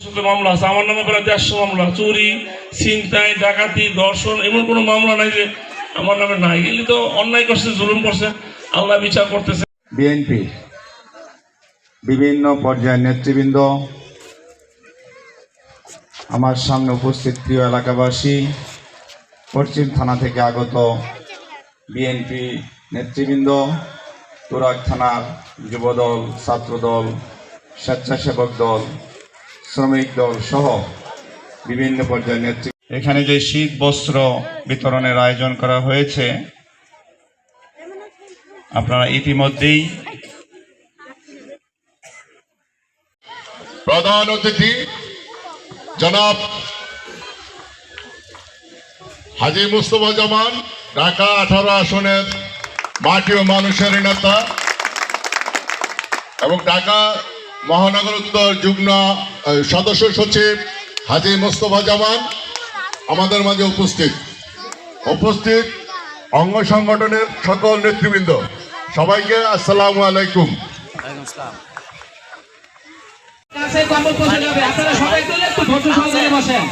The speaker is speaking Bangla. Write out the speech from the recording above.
মামলা আমার নামে প্রায় দেড়শো মামলা, চুরি ডাকাতি, ধর্ষণ, এমন কোনো মামলা নাই যে আমার নামে নাই। এগুলি তো অন্যায় করছে, জুলুম করছে, আল্লাহ বিচার করতেছে। বিএনপি, বিভিন্ন পর্যায়ের নেতৃবৃন্দ, আমার সামনে উপস্থিত প্রিয় এলাকাবাসী, পশ্চিম থানা থেকে আগত বিএনপি নেতৃবৃন্দ তুরাক থানার যুবদল, ছাত্রদল, স্বেচ্ছাসেবক দল শ্রমিক দল সহ বিভিন্ন পর্যায়ের নেতৃত্ব এখানে যে শীত বস্ত্র বিতরণের আয়োজন করা হয়েছে আপনারা ইতিমধ্যেই প্রধান অতিথি জনাব হাজি মুস্তফা জামান ঢাকা আঠারো আসনের মাটি ও মানুষের নেতা এবং ঢাকা মহানগর উত্তর যুগ্ম সদস্য সচিব হাজি মোস্তফা জামান আমাদের মাঝে উপস্থিত। উপস্থিত অঙ্গ সংগঠনের সকল নেতৃবৃন্দ। সবাইকে আসসালামু আলাইকুম। আপনারা সবাই একটু সহকারে বসেন।